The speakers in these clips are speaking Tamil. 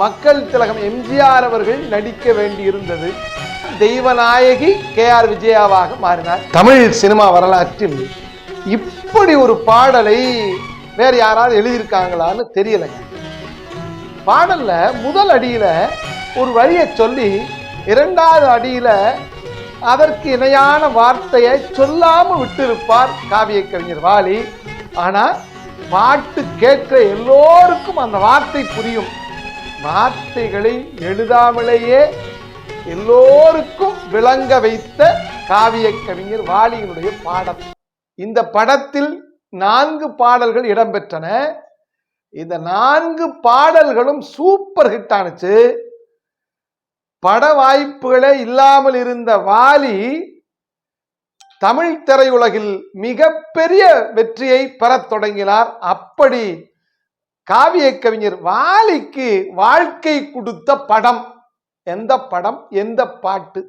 மக்கள் திலகம் எம்ஜிஆர் அவர்கள் நடிக்க வேண்டியிருந்தது தெய்வநாயகி கே ஆர் விஜயாவாக மாறினார். தமிழ் சினிமா வரலாற்றில் இப்படி ஒரு பாடலை வேற யாராவது எழுதியிருக்காங்களான்னு தெரியலைங்க. பாடல்ல முதல் அடியில ஒரு வரியை சொல்லி இரண்டாவது அடியில அதற்கு இணையான வார்த்தையை சொல்லாம விட்டிருப்பார் காவிய கவிஞர் வாலி. ஆனா பாட்டு கேட்கிற எல்லோருக்கும் அந்த வார்த்தை புரியும். வார்த்தைகளை எழுதாமலேயே எல்லோருக்கும் விளங்க வைத்த காவிய கவிஞர் வாலியினுடைய பாடம் இந்த படத்தில் நான்கு பாடல்கள் இடம்பெற்றன. இந்த நான்கு பாடல்களும் சூப்பர் ஹிட் ஆனிச்சு. பட வாய்ப்புகளே இல்லாமல் இருந்த வாலி தமிழ் திரையுலகில் மிகப்பெரிய வெற்றியை பெறத் தொடங்கினார். அப்படி காவிய கவிஞர் வாலிக்கு வாழ்க்கை கொடுத்த படம். எந்த படம்? எந்த பாட்டு?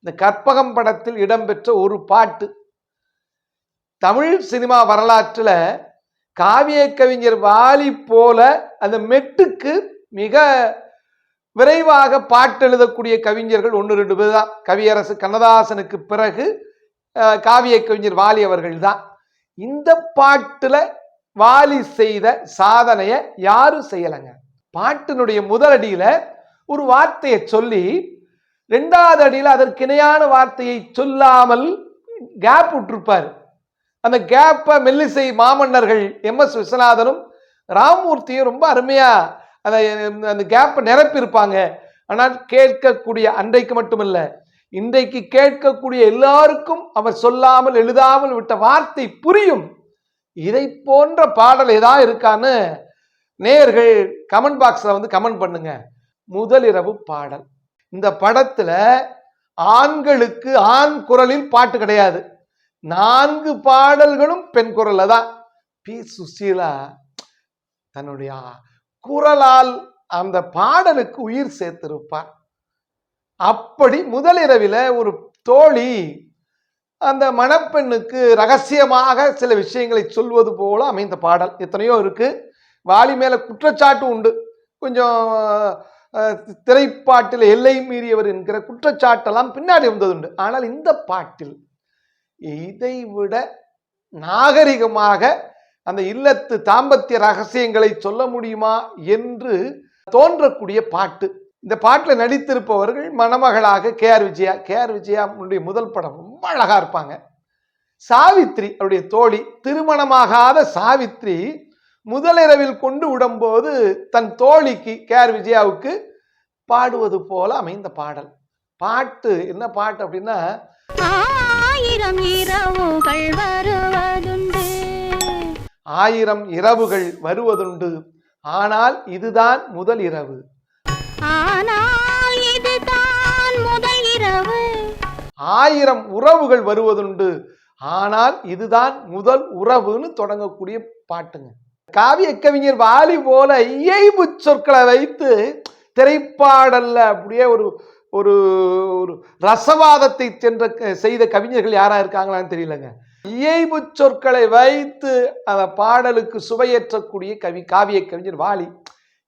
இந்த கற்பகம் படத்தில் இடம்பெற்ற ஒரு பாட்டு. தமிழ் சினிமா வரலாற்றில் காவிய கவிஞர் வாலி போல அந்த மெட்டுக்கு மிக விரைவாக பாட்டு எழுதக்கூடிய கவிஞர்கள் ஒன்று ரெண்டு பேர் தான். கவியரசு கண்ணதாசனுக்கு பிறகு காவிய கவிஞர் வாலி அவர்கள் தான். இந்த பாட்டில் வாலி செய்த சாதனையை யாரும் செய்யலைங்க. பாட்டினுடைய முதல் ஒரு வார்த்தையை சொல்லி ரெண்டாவது அடியில் அதற்கு இணையான வார்த்தையை சொல்லாமல் கேப் விட்டுருப்பார். அந்த கேப்பை மெல்லிசை மாமன்னர்கள் எம் எஸ் விஸ்வநாதனும் ராமமூர்த்தியும் ரொம்ப அருமையாக அதை அந்த கேப்பை நிரப்பியிருப்பாங்க. ஆனால் கேட்கக்கூடிய அன்றைக்கு மட்டுமல்ல இன்றைக்கு கேட்கக்கூடிய எல்லாருக்கும் அவர் சொல்லாமல் எழுதாமல் விட்ட வார்த்தை புரியும். இதை போன்ற பாடல் ஏதாவது இருக்கான்னு நேர்கள் கமெண்ட் பாக்ஸில் வந்து கமெண்ட் பண்ணுங்க. முதலிரவு பாடல். இந்த படத்தில் ஆண்களுக்கு ஆண் குரலில் பாட்டு கிடையாது. நான்கு பாடல்களும் பெண் குரலில் தான். பி. சுசீலா தன்னுடைய குரலால் அந்த பாடலுக்கு உயிர் சேர்த்திருப்பார். அப்படி முதலிரவில் ஒரு தோழி அந்த மணப்பெண்ணுக்கு ரகசியமாக சில விஷயங்களை சொல்வது போல அமைந்த பாடல். எத்தனையோ இருக்குது வாலி மேலே குற்றச்சாட்டு உண்டு. கொஞ்சம் திரைப்பாட்டில் எல்லை மீறியவர் என்கிற குற்றச்சாட்டெல்லாம் பின்னாடி வந்ததுண்டு ஆனால் இந்த பாட்டில் இதை விட நாகரிகமாக அந்த இல்லத்து தாம்பத்திய ரகசியங்களை சொல்ல முடியுமா என்று தோன்றக்கூடிய பாட்டு. இந்த பாட்டில் நடித்திருப்பவர்கள் மணமகளாக K R Vijaya K R Vijaya உன்னுடைய முதல் படம் ரொம்ப அழகா இருப்பாங்க. சாவித்ரி அவருடைய தோழி திருமணமாகாத சாவித்ரி முதலிரவில் கொண்டு விடும்போது தன் தோழிக்கு கே ஆர் விஜயாவுக்கு பாடுவது போல அமைந்த பாடல். பாட்டு என்ன பாட்டு அப்படின்னா ஆயிரம் இரவுகள் வருவதுண்டு. ஆயிரம் இரவுகள் வருவதுண்டு. ஆனால் இதுதான் முதல் இரவு. ஆனால் இதுதான் முதல் இரவு. ஆயிரம் உறவுகள் வருவதுண்டு. ஆனால் இதுதான் முதல் உறவுன்னு தொடங்கக்கூடிய பாட்டுங்க. காவிய கவிஞர் வாலி போல இயைபு சொற்களை வைத்து திரைப்பாடல்ல அப்படியே ஒரு ஒரு ஒரு ரசவாதத்தை சென்ற செய்த கவிஞர்கள் யாரா இருக்காங்களான்னு தெரியலங்க. இயைபு சொற்களை வைத்து அந்த பாடலுக்கு சுவையேற்றக்கூடிய கவி காவிய கவிஞர் வாலி.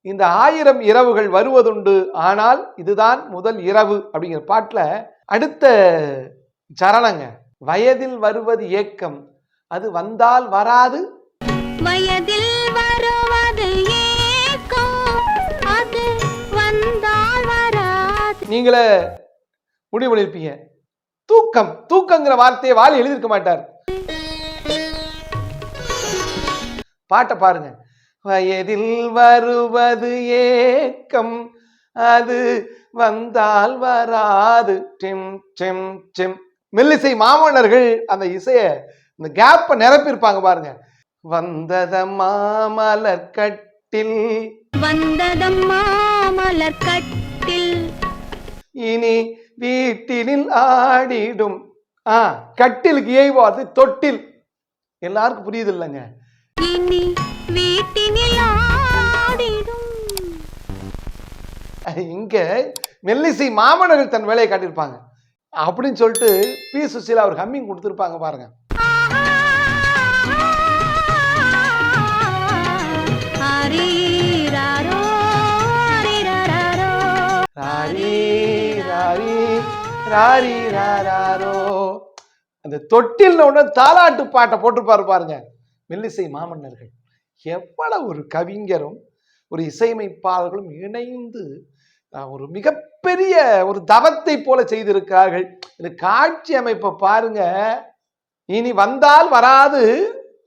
இந்த ஆயிரம் இரவுகள் வருவதுண்டு ஆனால் இதுதான் முதல் இரவு அப்படிங்கிற பாட்டில் அடுத்த சரணங்க. வயதில் வருவது ஏக்கம் அது வந்தால் வராது. வயதில் வருவது ஏக்கம் அது வந்தால் வராது. நீங்களே முடிவு பண்ணியிருப்பீங்க தூக்கம் தூக்கங்கிற வார்த்தையை வாலி எழுதியிருக்க மாட்டார். பாட்டை பாருங்க. வயதில் வருவது ஏக்கம். அது வந்தால் வராது. டிம் டிம் டிம் மெல்லிசை மாமன்னர்கள் அந்த இசைய இந்த கேப்பை நிரப்பியிருப்பாங்க பாருங்க. வந்ததம்மா மலர் கட்டில் வந்ததம்மா மலர் கட்டில் இனி வீட்டினில் ஆடிடும். ஆ கட்டிலுக்கு ஏய்வாது தொட்டில். எல்லாருக்கும் புரியுது இல்லைங்க. இனி இங்க மெல்லிசை மாமனர்கள் தன் வேலையை காட்டியிருப்பாங்க. அப்படின்னு சொல்லிட்டு பி சுசீலா அவர் ஹம்மிங் கொடுத்துருப்பாங்க பாருங்க. அந்த தொட்டில் ஒன்று தாலாட்டு பாட்டை போட்டிருப்பாரு பாருங்க. மெல்லிசை மாமன்னர்கள். எவ்வளவு ஒரு கவிஞரும் ஒரு இசையமைப்பாளர்களும் இணைந்து ஒரு மிகப்பெரிய ஒரு தவத்தை போல செய்திருக்கிறார்கள். இந்த காட்சி அமைப்பை பாருங்க. இனி வந்தால் வராது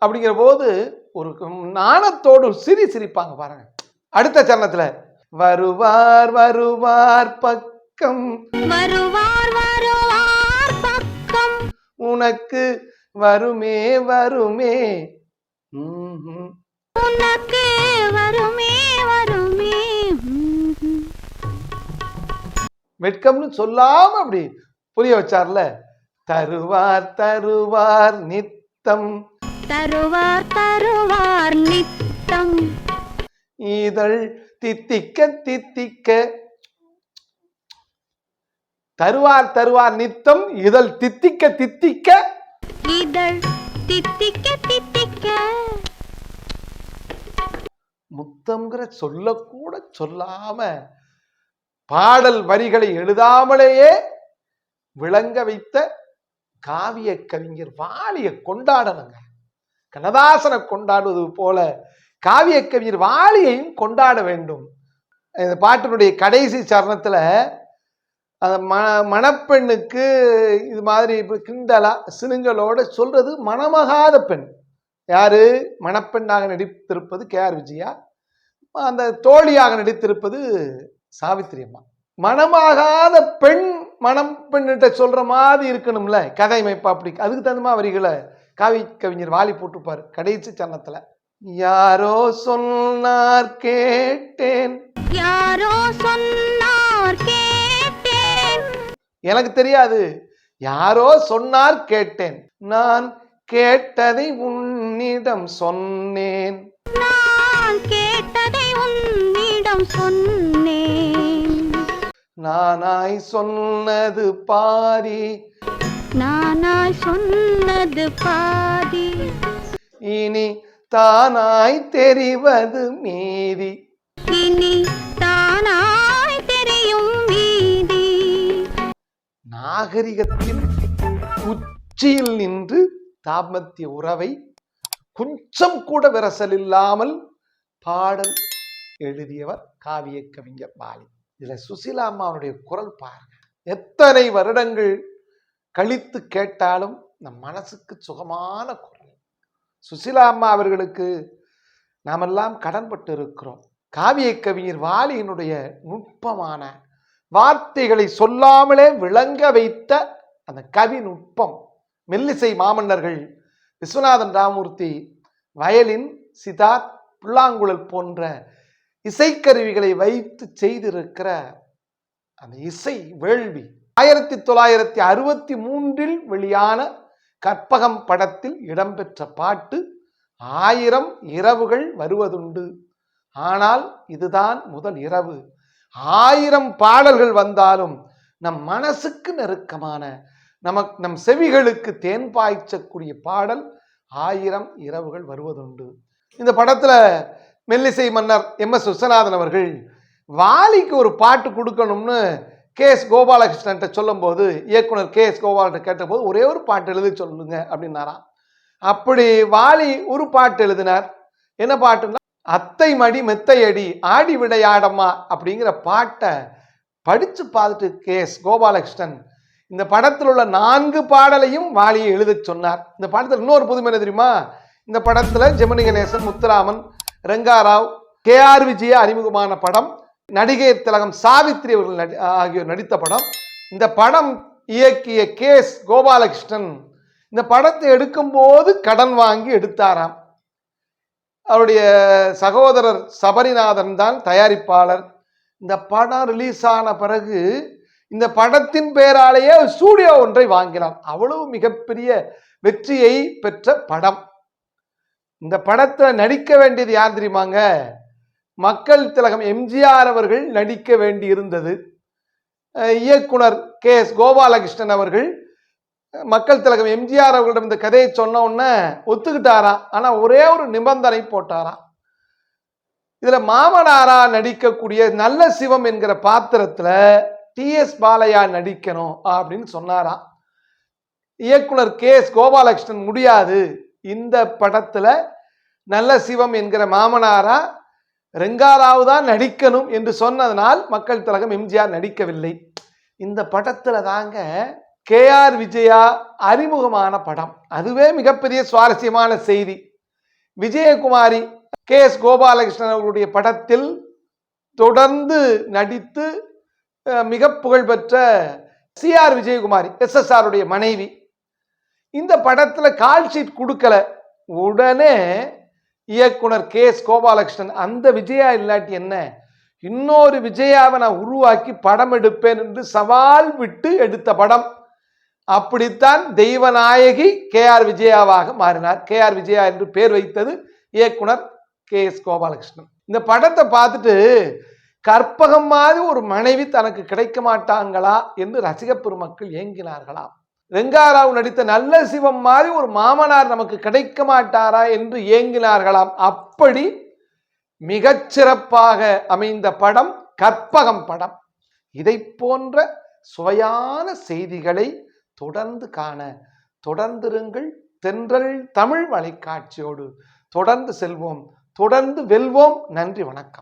அப்படிங்கிற போது ஒரு நாணத்தோடு சிரி சிரிப்பாங்க பாருங்க. அடுத்த சரணத்துல வருவார் வருவார் பக்கம். வருவார் வருவார் பக்கம். உனக்கு வருமே வருமே. வருமே வருமே. வெட்கம்னு சொல்லாம அப்படி புரிய வச்சார்ல? தருவார் தருவார் நித்தம். தருவார் தருவார் நித்தம். இதழ் தித்திக்க தித்திக்க. தருவார் தருவார் நித்தம் இதழ் தித்திக்க தித்திக்க. இதழ் தித்திக்க தித்திக்க. முத்தம்ங்கிற சொல்லக்கூட சொல்லாம பாடல் வரிகளை எழுதாமலேயே விளங்க வைத்த காவிய கவிஞர் வாலிய கொண்டாடணுங்க. கண்ணதாசனை கொண்டாடுவது போல காவிய கவிஞர் வாலியையும் கொண்டாட வேண்டும். இந்த பாட்டினுடைய கடைசி சரணத்துல அந்த ம மணப்பெண்ணுக்கு இது மாதிரி இப்போ கிண்டலா சினுங்களோட சொல்றது மணமகாத பெண். யாரு? மணப்பெண்ணாக நடித்திருப்பது கே ஆர் விஜயா. அந்த தோழியாக நடித்திருப்பது சாவித்திரி அம்மா. மணமாகாத பெண் மணம் பெண்ணிட்ட சொல்ற மாதிரி இருக்கணும்ல கதை அமைப்பு அப்படி. அதுக்கு தகுந்த மாதிரி வரிகளை காவி கவிஞர் வாலி போட்டிருப்பாரு கடைசி சரணத்துல. யாரோ சொன்னார் கேட்டேன். யாரோ சொன்னார் கேட்டேன். எனக்கு தெரியாது. யாரோ சொன்னார் கேட்டேன். நான் கேட்டதை உன்னிடம் சொன்னேன். நான் கேட்டதை உன்னிடம் சொன்னேன். நானாய் சொன்னது பாரி. நானாய் சொன்னது பாதி இனி தானாய் தெரிவது மீதி. இனி தானாய் தெரியும் வீதி நாகரிகத்தின் உச்சியில் நின்று தாமத்திய உறவை கொஞ்சம் கூட விரசல் இல்லாமல் பாடல் எழுதியவர் காவிய கவிஞர் பாலி. இதுல சுசீலா அம்மாவுடைய குரல் பாருங்க. எத்தனை வருடங்கள் கழித்து கேட்டாலும் நம் மனசுக்கு சுகமான குரல். சுசீலா அம்மா அவர்களுக்கு நாமெல்லாம் கடன்பட்டு இருக்கிறோம் காவிய கவிஞர் வாலியினுடைய நுட்பமான வார்த்தைகளை சொல்லாமலே விளங்க வைத்த அந்த கவி நுட்பம். மெல்லிசை மாமன்னர்கள் விஸ்வநாதன் ராமூர்த்தி வயலின் சிதார் புல்லாங்குழல் போன்ற இசைக்கருவிகளை வைத்து செய்திருக்கிற அந்த இசை வேள்வி ஆயிரத்தி தொள்ளாயிரத்தி அறுபத்தி மூன்றில் வெளியான கற்பகம் படத்தில் இடம்பெற்ற பாட்டு ஆயிரம் இரவுகள் வருவதுண்டு. ஆனால் இதுதான் முதல் இரவு. ஆயிரம் பாடல்கள் வந்தாலும் நம் மனசுக்கு நெருக்கமான நமக்கு நம் செவிகளுக்கு தேன் பாய்ச்சக்கூடிய பாடல் ஆயிரம் இரவுகள் வருவதுண்டு. இந்த படத்துல மெல்லிசை மன்னர் எம். எஸ். விஸ்வநாதன் அவர்கள் வாலிக்கு ஒரு பாட்டு கொடுக்கணும்னு கே. எஸ். கோபாலகிருஷ்ணன்ட்ட சொல்லும்போது இயக்குனர் கே. எஸ். கோபாலன் கேட்டபோது ஒரே ஒரு பாட்டு எழுதி சொல்லுங்க அப்படின்னாராம். அப்படி வாலி ஒரு பாட்டு எழுதினார். என்ன பாட்டுன்னா அத்தை மடி மெத்தை அடி ஆடி விடையாடம்மா அப்படிங்கிற பாட்டை படித்து பார்த்துட்டு கே. எஸ். கோபாலகிருஷ்ணன் இந்த படத்தில் உள்ள நான்கு பாடலையும் வாலியை எழுதச் சொன்னார். இந்த படத்தில் இன்னொரு புதுமை என்ன தெரியுமா? இந்த படத்தில் ஜெமினி கணேசன் முத்துராமன் ரெங்காராவ் கே ஆர் விஜயா அறிமுகமான படம் நடிகை திலகம் சாவித்ரி அவர்கள் நடி ஆகியோர் நடித்த படம். இந்த படம் இயக்கிய கே எஸ் கோபாலகிருஷ்ணன் இந்த படத்தை எடுக்கும்போது கடன் வாங்கி எடுத்தாராம். அவருடைய சகோதரர் சபரிநாதன் தான் தயாரிப்பாளர். இந்த படம் ரிலீஸ் ஆன பிறகு இந்த படத்தின் பெயராலேயே ஸ்டூடியோ ஒன்றை வாங்கினார் அவ்வளவு மிகப்பெரிய வெற்றியை பெற்ற படம். இந்த படத்தில் நடிக்க வேண்டியது யார் தெரியுமாங்க? மக்கள் திலகம் எம்ஜிஆர் அவர்கள் நடிக்க வேண்டி இருந்தது இயக்குனர் கே எஸ் கோபாலகிருஷ்ணன் அவர்கள். மக்கள் திலகம் எம்ஜிஆர் அவர்களிடம் இந்த கதையை சொன்ன உடனே ஒத்துக்கிட்டாராம். ஆனால் ஒரே ஒரு நிபந்தனை போட்டாராம். இதில் மாமனாரா நடிக்கக்கூடிய நல்ல சிவம் என்கிற பாத்திரத்தில் டிஎஸ் பாலையா நடிக்கணும் அப்படின்னு சொன்னாராம். இயக்குனர் கே எஸ் கோபாலகிருஷ்ணன் முடியாது. இந்த படத்துல நல்ல சிவம் என்கிற மாமனாரா ரெங்காராவு தான் நடிக்கணும் என்று சொன்னதனால் மக்கள் திலகம் எம்ஜிஆர் நடிக்கவில்லை. இந்த படத்துல தாங்க கே ஆர் விஜயா அறிமுகமான படம். அதுவே மிகப்பெரிய சுவாரஸ்யமான செய்தி. விஜயகுமாரி கே எஸ் கோபாலகிருஷ்ணன் அவர்களுடைய படத்தில் தொடர்ந்து நடித்து மிக புகழ்பெற்ற சி ஆர் விஜயகுமாரி எஸ்எஸ்ஆருடைய மனைவி. இந்த படத்தில் கால் ஷீட் கொடுக்கல. உடனே இயக்குனர் கே எஸ் கோபாலகிருஷ்ணன் அந்த விஜயா இல்லாட்டி என்ன? இன்னொரு விஜயாவை நான் உருவாக்கி படம் எடுப்பேன் என்று சவால் விட்டு எடுத்த படம். அப்படித்தான் தெய்வநாயகி கே ஆர் விஜயாவாக மாறினார். கே ஆர் விஜயா என்று பேர் வைத்தது இயக்குனர் கே எஸ் கோபாலகிருஷ்ணன். இந்த படத்தை பார்த்துட்டு கற்பகம் மாதிரி ஒரு மனைவி தனக்கு கிடைக்க மாட்டாங்களா என்று ரசிக பெருமக்கள் ஏங்கினார்களாம். ரெங்காராவ் நடித்த நல்ல சிவம் மாதிரி ஒரு மாமனார் நமக்கு கிடைக்க மாட்டாரா என்று ஏங்கினார்களாம். அப்படி மிகச்சிறப்பாக அமைந்த படம் கற்பகம் படம். இதை போன்ற சுவையான செய்திகளை தொடர்ந்து காண தொடர்ந்திருங்கள். தென்றல் தமிழ் வலைக்காட்சியோடு தொடர்ந்து செல்வோம். தொடர்ந்து வெல்வோம். நன்றி வணக்கம்.